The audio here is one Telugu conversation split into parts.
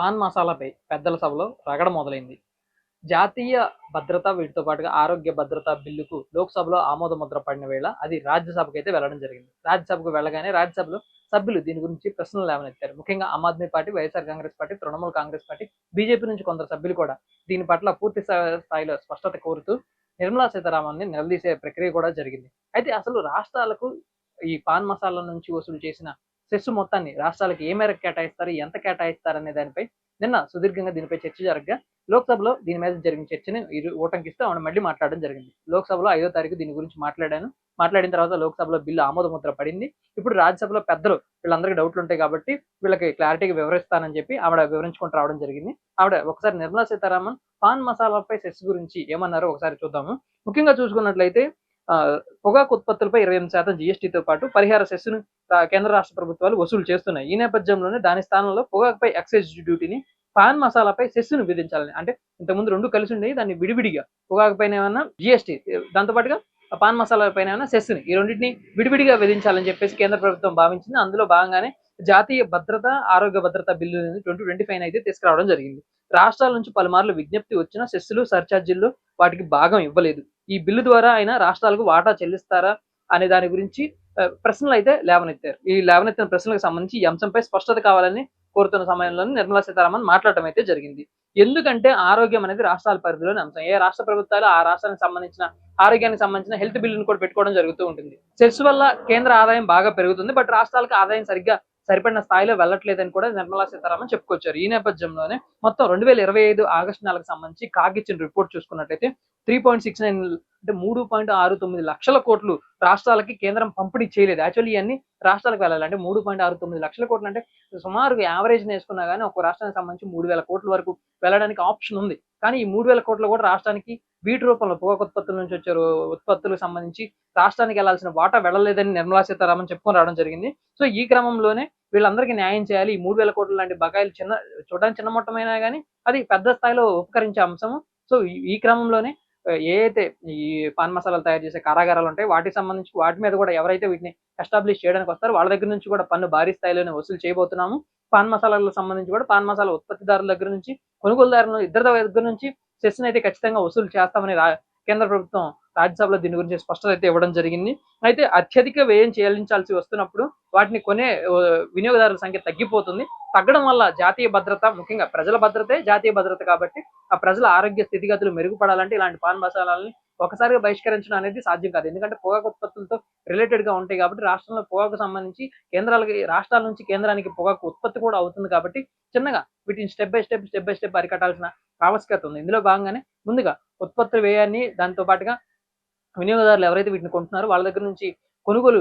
పాన్ మసాలాపై పెద్దల సభలో రగడ మొదలైంది. జాతీయ భద్రత వీటితో పాటుగా ఆరోగ్య భద్రత బిల్లుకు లోక్సభలో ఆమోద ముద్ర పడిన వేళ అది రాజ్యసభకు అయితే వెళ్ళడం జరిగింది. రాజ్యసభకు వెళ్ళగానే రాజ్యసభలో సభ్యులు దీని గురించి ప్రశ్నలు లేవనెత్తారు. ముఖ్యంగా Aam Aadmi party YSR Congress party Trinamool Congress party BJP నుంచి కొందరు సభ్యులు కూడా దీని పట్ల పూర్తి స్థాయిలో స్పష్టత కోరుతూ నిర్మలా సీతారామన్ని నిలదీసే ప్రక్రియ కూడా జరిగింది. అయితే అసలు రాష్ట్రాలకు ఈ పాన్ మసాలా నుంచి వసూలు చేసిన సెస్ మొత్తాన్ని రాష్ట్రాలకు ఏ మేరకు కేటాయిస్తారు ఎంత కేటాయిస్తారు అనే దానిపై నిన్న సుదీర్ఘంగా దీనిపై చర్చ జరగగా లోక్సభలో దీని మీద జరిగిన చర్చని ఇరు ఓటంకిస్తూ ఆమె మళ్ళీ మాట్లాడడం జరిగింది. లోక్సభలో ఐదో తారీఖు దీని గురించి మాట్లాడాను. మాట్లాడిన తర్వాత లోక్సభలో బిల్లు ఆమోదముద్ర పడింది. ఇప్పుడు రాజ్యసభలో పెద్దలు వీళ్ళందరికీ డౌట్లు ఉంటాయి కాబట్టి వీళ్ళకి క్లారిటీగా వివరిస్తానని చెప్పి ఆవిడ వివరించుకుంటూ రావడం జరిగింది. ఆవిడ ఒకసారి నిర్మలా సీతారామన్ పాన్ మసాలాపై సెస్ గురించి ఏమన్నారో ఒకసారి చూద్దాము. ముఖ్యంగా చూసుకున్నట్లయితే ఆ, పొగాకు ఉత్పత్తులపై ఇరవై ఎనిమిది శాతం జీఎస్టీతో పాటు పరిహార సెస్సును కేంద్ర రాష్ట్ర ప్రభుత్వాలు వసూలు చేస్తున్నాయి. ఈ నేపథ్యంలోనే దాని స్థానంలో పొగాకుపై ఎక్సైజ్ డ్యూటీని పాన్ మసాలాపై సెస్సును విధించాలని. అంటే ఇంతకుముందు రెండు కలిసి ఉండేవి దాన్ని విడివిడిగా పొగాకు పైన ఏమన్నా జిఎస్టీ దాంతోపాటుగా పాన్ మసాలా పైన ఏమైనా సెస్సుని ఈ రెండింటిని విడివిడిగా విధించాలని చెప్పేసి కేంద్ర ప్రభుత్వం భావించింది. అందులో భాగంగానే జాతీయ భద్రత ఆరోగ్య భద్రత బిల్లు ట్వంటీ ట్వంటీ ఫైవ్ అయితే తీసుకురావడం జరిగింది. రాష్ట్రాల నుంచి పలుమార్లు విజ్ఞప్తి వచ్చిన సెస్సులు సర్ఛార్జీల్లో వాటికి భాగం ఇవ్వలేదు. ఈ బిల్లు ద్వారా అయినా రాష్ట్రాలకు వాటా చెల్లిస్తారా అనే దాని గురించి ప్రశ్నలు అయితే లేవనెత్తారు. ఈ లేవనెత్తిన ప్రశ్నలకు సంబంధించి ఈ అంశంపై స్పష్టత కావాలని కోరుతున్న సమయంలోనే నిర్మలా సీతారామన్ మాట్లాడటం అయితే జరిగింది. ఎందుకంటే ఆరోగ్యం అనేది రాష్ట్రాల పరిధిలోని అంశం. ఏ రాష్ట్ర ప్రభుత్వాలు ఆ రాష్ట్రానికి సంబంధించిన ఆరోగ్యానికి సంబంధించిన హెల్త్ బిల్లును కూడా పెట్టుకోవడం జరుగుతూ ఉంటుంది. సెస్ వల్ల కేంద్ర ఆదాయం బాగా పెరుగుతుంది. బట్ రాష్ట్రాలకు ఆదాయం సరిగ్గా సరిపడిన స్థాయిలో వెళ్ళట్లేదని కూడా నిర్మలా సీతారామన్ చెప్పుకొచ్చారు. ఈ నేపథ్యంలోనే మొత్తం రెండు వేల ఇరవై ఐదు ఆగస్టు నెలకు సంబంధించి కాగ్ ఇచ్చిన రిపోర్ట్ చూసుకున్నట్లయితే త్రీ పాయింట్ సిక్స్ నైన్ అంటే మూడు పాయింట్ ఆరు తొమ్మిది లక్షల కోట్లు రాష్ట్రాలకి కేంద్రం పంపిణీ చేయలేదు. యాక్చువల్లీ ఇవన్నీ రాష్ట్రాలకు వెళ్ళాలి. అంటే మూడు పాయింట్ ఆరు తొమ్మిది లక్షల కోట్లు అంటే సుమారు యావరేజ్ వేసుకున్నా కానీ ఒక రాష్ట్రానికి సంబంధించి మూడు వేల కోట్ల వరకు వెళ్ళడానికి ఆప్షన్ ఉంది. కానీ ఈ మూడు వేల కోట్లు కూడా రాష్ట్రానికి వీటి రూపంలో పొగాకు ఉత్పత్తుల నుంచి వచ్చే ఉత్పత్తులకు సంబంధించి రాష్ట్రానికి వెళ్ళాల్సిన వాటా వెళ్ళలేదని నిర్మలా సీతారామన్ చెప్పుకొని రావడం జరిగింది. సో ఈ క్రమంలోనే వీళ్ళందరికీ న్యాయం చేయాలి. ఈ మూడు వేల కోట్ల లాంటి బకాయిలు చిన్న చూడడానికి చిన్న మొట్టమైనా కానీ అది పెద్ద స్థాయిలో ఉపకరించే అంశము. సో ఈ క్రమంలోనే ఏదైతే ఏ అయితే ఈ పాన్ మసాలాలు తయారు చేసే కారాగారాలు ఉంటాయి వాటికి సంబంధించి వాటి మీద కూడా ఎవరైతే వీటిని ఎస్టాబ్లిష్ చేయడానికి వస్తారో వాళ్ళ దగ్గర నుంచి కూడా పన్ను భారీ స్థాయిలోనే వసూలు చేయబోతున్నాము. పాన్ మసాలాలకు సంబంధించి కూడా పాన్ మసాలా ఉత్పత్తిదారుల దగ్గర నుంచి కొనుగోలుదారుల ఇద్దరి దగ్గర నుంచి సెస్ని అయితే ఖచ్చితంగా వసూలు చేస్తామని కేంద్ర ప్రభుత్వం రాజ్యసభలో దీని గురించి స్పష్టత అయితే ఇవ్వడం జరిగింది. అయితే అత్యధిక వ్యయం చెల్లించాల్సి వస్తున్నప్పుడు వాటిని కొనే వినియోగదారుల సంఖ్య తగ్గిపోతుంది. తగ్గడం వల్ల జాతీయ భద్రత ముఖ్యంగా ప్రజల భద్రతే జాతీయ భద్రత కాబట్టి ఆ ప్రజల ఆరోగ్య స్థితిగతులు మెరుగుపడాలంటే ఇలాంటి పాన్ మసాలాలని ఒకసారిగా బహిష్కరించడం అనేది సాధ్యం కాదు. ఎందుకంటే పొగాకు ఉత్పత్తులతో రిలేటెడ్గా ఉంటాయి కాబట్టి రాష్ట్రంలో పొగాకు సంబంధించి కేంద్రాలకి రాష్ట్రాల నుంచి కేంద్రానికి పొగాకు ఉత్పత్తి కూడా అవుతుంది కాబట్టి చిన్నగా వీటిని step by step step by step అరికట్టాల్సిన ఆవశ్యకత ఉంది. ఇందులో భాగంగానే ముందుగా ఉత్పత్తుల వ్యయాన్ని దాంతో పాటుగా వినియోగదారులు ఎవరైతే వీటిని కొంటున్నారో వాళ్ళ దగ్గర నుంచి కొనుగోలు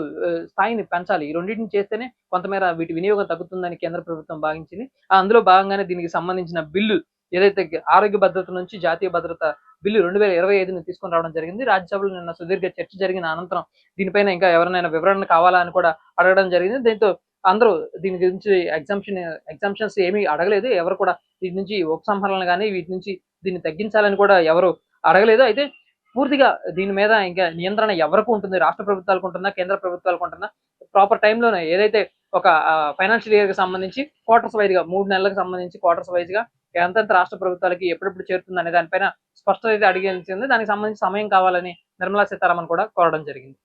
స్థాయిని పెంచాలి. ఈ రెండింటిని చేస్తేనే కొంతమేర వీటి వినియోగం తగ్గుతుందని కేంద్ర ప్రభుత్వం భావించింది. అందులో భాగంగానే దీనికి సంబంధించిన బిల్లు ఏదైతే ఆరోగ్య భద్రత నుంచి జాతీయ భద్రత బిల్లు రెండు వేల ఇరవై ఐదుని తీసుకొని రావడం జరిగింది. రాజ్యసభలో నిన్న సుదీర్ఘ చర్చ జరిగిన అనంతరం దీనిపైన ఇంకా ఎవరినైనా వివరణ కావాలా అని కూడా అడగడం జరిగింది. దీంతో అందరూ దీని గురించి ఎగ్జామ్షన్ ఎగ్జామ్షన్స్ ఏమీ అడగలేదు. ఎవరు కూడా వీటి నుంచి ఉపసంహరణలు కానీ వీటి నుంచి దీన్ని తగ్గించాలని కూడా ఎవరు అడగలేదు. అయితే పూర్తిగా దీని మీద ఇంకా నియంత్రణ ఎవరికి ఉంటుంది? రాష్ట్ర ప్రభుత్వాలకు ఉంటుందా? కేంద్ర ప్రభుత్వాలకు ఉంటుందా? ప్రాపర్ టైంలోనే ఏదైతే ఒక ఫైనాన్షియల్ ఇయర్కి సంబంధించి క్వార్టర్స్ వైజ్గా మూడు నెలలకు సంబంధించి క్వార్టర్స్ వైజ్గా ఎంతెంత రాష్ట్ర ప్రభుత్వాలకి ఎప్పుడెప్పుడు చేరుతుంది అనే దానిపైన స్పష్టత అయితే అడిగించింది దానికి సంబంధించి సమయం కావాలని నిర్మలా సీతారామన్ కూడా కోరడం జరిగింది.